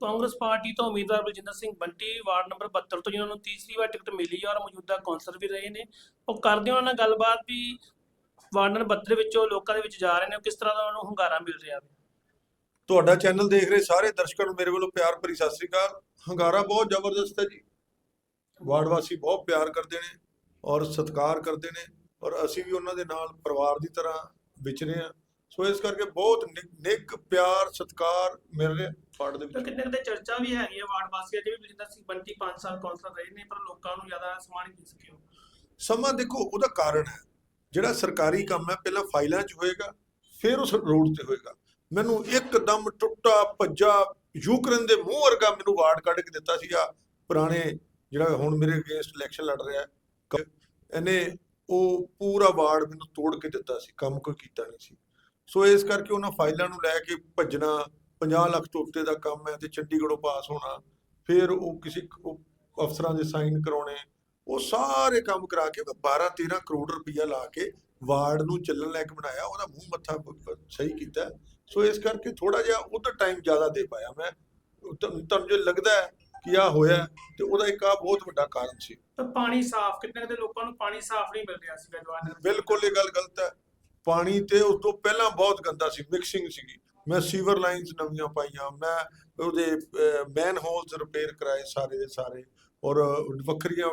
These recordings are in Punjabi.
ਕਾਂਗਰਸ ਪਾਰਟੀ ਤੋਂ ਉਮੀਦਵਾਰ ਬਲਜਿੰਦਰ ਸਿੰਘ ਬੰਟੀ ਵਾਰਡ ਨੰਬਰ 72 ਤੋਂ ਜਿਨ੍ਹਾਂ ਨੂੰ ਤੀਸਰੀ ਵਾਰ ਟਿਕਟ ਮਿਲੀ ਔਰ ਮੌਜੂਦਾ ਕੌਂਸਲਰ ਵੀ ਰਹੇ ਨੇ। ਉਹ ਕਰਦੇ ਉਹਨਾਂ ਨਾਲ ਗੱਲਬਾਤ ਵੀ ਵਾਰਡ ਨੰਬਰ 72 ਵਿੱਚੋਂ ਲੋਕਾਂ ਦੇ ਵਿੱਚ ਜਾ ਰਹੇ ਨੇ। ਕਿਸ ਤਰ੍ਹਾਂ ਦਾ ਉਹਨਾਂ ਨੂੰ ਹੁੰਗਾਰਾ ਮਿਲ ਰਿਹਾ ਹੈ ਤੁਹਾਡਾ ਚੈਨਲ ਦੇਖ ਰਹੇ ਸਾਰੇ ਦਰਸ਼ਕਾਂ ਨੂੰ ਮੇਰੇ ਵੱਲੋਂ ਪਿਆਰ ਭਰੀ ਸਤਿ ਸ੍ਰੀ ਅਕਾਲ। ਹੰਗਾਰਾ ਬਹੁਤ ਜ਼ਬਰਦਸਤ ਹੈ ਜੀ। ਵਾਰਡ ਵਾਸੀ ਬਹੁਤ ਪਿਆਰ ਕਰਦੇ ਨੇ ਔਰ ਸਤਿਕਾਰ ਕਰਦੇ ਨੇ ਔਰ ਅਸੀਂ ਵੀ ਉਹਨਾਂ ਦੇ ਨਾਲ ਪਰਿਵਾਰ ਦੀ ਤਰ੍ਹਾਂ ਵਿਚਰੇ ਆ ਸੋ ਇਸ ਕਰਕੇ ਬਹੁਤ ਨਿੱਘ ਪਿਆਰ ਸਤਿਕਾਰ ਮਿਲ ਰਿਹਾ ਵਾਰਡ ਦੇ ਵਿੱਚ। ਕਿੰਨੇ ਕਿਤੇ ਚਰਚਾ ਵੀ ਹੈਗੀ ਹੈ ਵਾਰਡ ਵਾਸੀਆਂ 'ਚ ਵੀ ਬਲਜਿੰਦਰ ਸਿੰਘ ਬੰਟੀ 5 ਸਾਲ ਕੌਂਸਲਰ ਰਹੇ ਨੇ ਪਰ ਲੋਕਾਂ ਨੂੰ ਜ਼ਿਆਦਾ ਸਮਾਨ ਨਹੀਂ ਦੇ ਸਕੇ ਸਮਾਂ ਦੇਖੋ ਉਹਦਾ ਕਾਰਨ ਹੈ। ਜਿਹੜਾ ਸਰਕਾਰੀ ਕੰਮ ਹੈ ਪਹਿਲਾਂ ਫਾਈਲਾਂ 'ਚ ਹੋਏਗਾ ਫਿਰ ਉਸ ਰੋਡ ਤੇ ਹੋਏਗਾ। ਮੈਨੂੰ ਇੱਕਦਮ ਟੁੱਟਾ ਭੱਜਾ ਯੂਕਰੇਨ ਦੇ ਮੂੰਹ ਵਰਗਾ ਮੈਨੂੰ ਵਾਰਡ ਕੱਢ ਕੇ ਦਿੱਤਾ ਸੀਗਾ। ਪੁਰਾਣੇ ਜਿਹੜਾ ਹੁਣ ਮੇਰੇ ਅਗੇਂਸਟ ਇਲੈਕਸ਼ਨ ਲੜ ਰਿਹਾ ਹੈ। ਇਹਨੇ ਉਹ ਪੂਰਾ ਵਾਰਡ ਮੈਨੂੰ ਤੋੜ ਕੇ ਦਿੱਤਾ ਸੀ ਕੰਮ ਕੋਈ ਕੀਤਾ ਨਹੀਂ ਸੀ। ਸੋ ਇਸ ਕਰਕੇ ਉਹਨਾਂ ਫਾਈਲਾਂ ਨੂੰ ਲੈ ਕੇ ਭੱਜਣਾ 50 ਲੱਖ ਤੋਂ ਉੱਤੇ ਦਾ ਕੰਮ ਹੈ ਤੇ ਚੰਡੀਗੜ੍ਹੋਂ ਪਾਸ ਹੋਣਾ ਫਿਰ ਉਹ ਕਿਸੇ ਅਫਸਰਾਂ ਦੇ ਸਾਈਨ ਕਰਾਉਣੇ ਉਹ ਸਾਰੇ ਕੰਮ ਕਰਾ ਕੇ 12 13 ਕਰੋੜ ਰੁਪਈਆ ਲਾ ਕੇ ਵਾਰਡ ਨੂੰ ਚੱਲਣ ਲਾਇਕ ਬਣਾਇਆ ਉਹਦਾ ਮੂੰਹ ਮੱਥਾ ਸਹੀ ਕੀਤਾ। ਸੋ ਇਸ ਕਰਕੇ ਥੋੜਾ ਜਿਹਾ ਉਧਰ ਟਾਈਮ ਜ਼ਿਆਦਾ ਦੇ ਪਾਇਆ ਮੈਂ। ਤੁਹਾਨੂੰ ਜੇ ਲੱਗਦਾ ਹੈ ਕਿ ਆ ਹੋਇਆ ਤੇ ਉਹਦਾ ਇੱਕ ਆ ਬਹੁਤ ਵੱਡਾ ਕਾਰਨ ਸੀ। ਤਾਂ ਪਾਣੀ ਸਾਫ਼ ਕਿੰਨੇ ਕਿਤੇ ਲੋਕਾਂ ਨੂੰ ਪਾਣੀ ਸਾਫ਼ ਨਹੀਂ ਮਿਲ ਰਿਹਾ ਸੀਗਾ ਜਵਾਨ ਬਿਲਕੁਲ ਇਹ ਗੱਲ ਗਲਤ ਹੈ। ਪਾਣੀ ਤੇ ਉਸ ਤੋਂ ਪਹਿਲਾਂ ਬਹੁਤ ਗੰਦਾ ਸੀ ਮਿਕਸਿੰਗ ਸੀਗੀ। ਮੈਂ ਸੀਵਰ ਲਾਈਨਸ ਨਵੀਆਂ ਪਾਈਆਂ, ਮੈਂ ਉਹਦੇ ਮੈਨ ਹੋਲਸ ਰਿਪੇਅਰ ਕਰਾਏ ਸਾਰੇ ਦੇ ਸਾਰੇ, ਔਰ ਵੱਖਰੀਆਂ,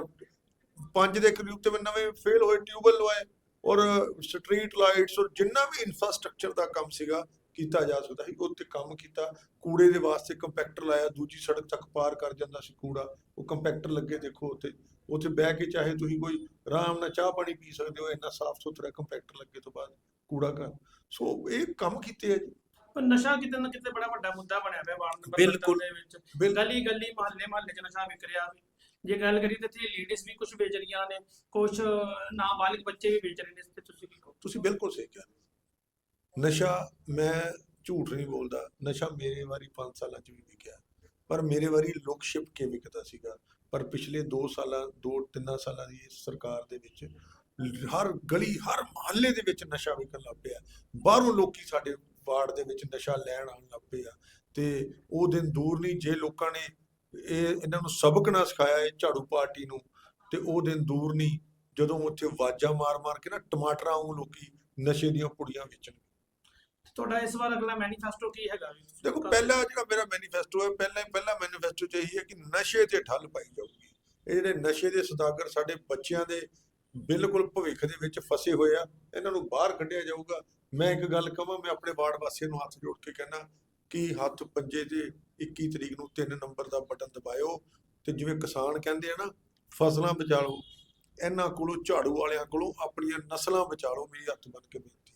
ਪੰਜ ਦੇ ਕਰੀਬ ਤੇ ਮੈਂ ਨਵੇਂ ਫੇਲ ਹੋਏ ਟਿਊਬਲ ਲਵਾਏ, ਔਰ ਸਟਰੀਟ ਲਾਈਟਸ ਔਰ ਜਿੰਨਾ ਵੀ ਇਨਫਰਾਸਟ੍ਰਕਚਰ ਦਾ ਕੰਮ ਸੀਗਾ ਕੀਤਾ ਜਾ ਸਕਦਾ ਸੀ ਉਹ ਤੇ ਕੰਮ ਕੀਤਾ ਕੂੜੇ ਦੇ ਵਾਸਤੇ ਕੰਪੈਕਟਰ ਲਾਇਆ ਦੂਜੀ ਸੜਕ ਤੱਕ ਪਾਰ ਕਰ ਜਾਂਦਾ ਸੀ ਕੂੜਾ ਉਹ ਕੰਪੈਕਟਰ ਲੱਗੇ ਦੇਖੋ ਉੱਥੇ ਉੱਥੇ ਬਹਿ ਕੇ ਚਾਹੇ ਤੁਸੀਂ ਕੋਈ ਆਰਾਮ ਨਾਲ ਚਾਹ ਪਾਣੀ ਪੀ ਸਕਦੇ ਹੋ ਇੰਨਾ ਸਾਫ਼ ਸੁਥਰਾ ਕੰਪੈਕਟਰ ਲੱਗੇ ਤੋਂ ਬਾਅਦ ਕੂੜਾ ਕਰ ਸੋ ਇਹ ਕੰਮ ਕੀਤੇ ਆ ਜੀ। ਪਰ ਨਸ਼ਾ ਕਿਤੇ ਨਾ ਕਿਤੇ ਬੜਾ ਵੱਡਾ ਮੁੱਦਾ ਬਣਿਆ ਪਿਆ ਵਾਰਡ ਨੰਬਰ ਬਿਲਕੁਲ। 72 ਦੇ ਵਿੱਚ। ਗਲੀ ਗਲੀ ਮਹੱਲੇ ਮਹੱਲੇ 'ਚ ਨਸ਼ਾ ਵਿਕ ਰਿਹਾ ਵੀ। ਜੇ ਗੱਲ ਕਰੀਏ ਤਾਂ ਇੱਥੇ ਲੇਡੀਜ਼ ਵੀ ਕੁਝ ਵੇਚ ਰਹੀਆਂ ਨੇ ਕੁਝ ਨਾਬਾਲਿਗ ਬੱਚੇ ਵੀ ਵੇਚ ਰਹੇ ਨੇ ਇਸ ਤੇ ਤੁਸੀਂ ਕੀ ਕਹੋ ਤੁਸੀਂ ਬਿਲਕੁਲ ਸਹੀ ਕਿਹਾ। ਨਸ਼ਾ ਮੈਂ ਝੂਠ ਨਹੀਂ ਬੋਲਦਾ, ਨਸ਼ਾ ਮੇਰੇ ਵਾਰੀ 5 ਸਾਲਾਂ ਚ ਵੀ ਵਿਕਿਆ। ਪਰ ਮੇਰੇ ਵਾਰੀ ਲੁਕ ਛਿਪ ਕੇ ਵਿਕਦਾ ਸੀਗਾ। ਪਰ ਪਿਛਲੇ 2 ਸਾਲਾਂ 2-3 ਸਾਲਾਂ ਦੀ ਇਸ ਸਰਕਾਰ ਦੇ ਵਿੱਚ ਹਰ ਗਲੀ, ਹਰ ਮਹੱਲੇ ਦੇ ਵਿੱਚ ਨਸ਼ਾ ਵਿਕਣ ਲੱਗ ਪਿਆ। ਬਾਹਰੋਂ ਲੋਕੀ ਸਾਡੇ ਵਾਰਡ ਦੇ ਵਿੱਚ ਨਸ਼ਾ ਲੈਣ ਆਉਣ ਲੱਗ ਪਏ ਆ। ਤੇ ਉਹ ਦਿਨ ਦੂਰ ਨਹੀਂ, ਜੇ ਲੋਕਾਂ ਨੇ ਇਹ ਇਹਨਾਂ ਨੂੰ ਸਬਕ ਨਾ ਸਿਖਾਇਆ, ਇਹ ਝਾੜੂ ਪਾਰਟੀ ਨੂੰ, ਤੇ ਉਹ ਦਿਨ ਦੂਰ ਨਹੀਂ, ਜਦੋਂ ਉੱਥੇ ਵਾਜਾਂ ਮਾਰ-ਮਾਰ ਕੇ ਨਾ ਟਮਾਟਰਾਂ ਵਾਂਗ ਲੋਕੀ ਨਸ਼ੇ ਦੀਆਂ ਪੁੜੀਆਂ ਵੇਚਣ ਤੁਹਾਡਾ ਇਸ ਵਾਰ ਅਗਲਾ ਮੈਨੀਫੈਸਟੋ ਕੀ ਹੈਗਾ ਵੀ ਤੁਸੀਂ ਦੇਖੋ ਪਹਿਲਾ ਜਿਹੜਾ ਮੇਰਾ ਮੈਨੀਫੈਸਟੋ ਹੈ ਪਹਿਲਾਂ ਪਹਿਲਾ ਮੈਨੀਫੈਸਟੋ ਚ ਇਹੀ ਹੈ ਕਿ ਨਸ਼ੇ ਤੇ ਠੱਲ ਪਾਈ ਜਾਊਗੀ। ਇਹ ਜਿਹੜੇ ਨਸ਼ੇ ਦੇ ਸੌਦਾਗਰ ਸਾਡੇ ਬੱਚਿਆਂ ਦੇ ਬਿਲਕੁਲ ਭਵਿੱਖ ਦੇ ਵਿੱਚ ਫਸੇ ਹੋਏ ਆ ਇਹਨਾਂ ਨੂੰ ਬਾਹਰ ਕੱਢਿਆ ਜਾਊਗਾ। ਮੈਂ ਇੱਕ ਗੱਲ ਕਹਾਂ ਮੈਂ ਆਪਣੇ ਵਾਰਡ ਵਾਸੀਆਂ ਨੂੰ ਹੱਥ ਜੋੜ ਕੇ ਕਹਿਣਾ ਕਿ ਹੱਥ ਪੰਜੇ ਤੇ 21 ਤਰੀਕ ਨੂੰ 3 ਨੰਬਰ ਦਾ ਬਟਨ ਦਬਾਇਓ ਤੇ ਜਿਵੇਂ ਕਿਸਾਨ ਕਹਿੰਦੇ ਆ ਨਾ ਫਸਲਾਂ ਬਚਾ ਲਓ ਇਹਨਾਂ ਕੋਲੋਂ ਝਾੜੂ ਵਾਲਿਆਂ ਕੋਲੋਂ ਆਪਣੀਆਂ ਨਸਲਾਂ ਬਚਾ ਲਓ ਮੇਰੀ ਹੱਥ ਬੰਨ ਕੇ ਬੇਨਤੀ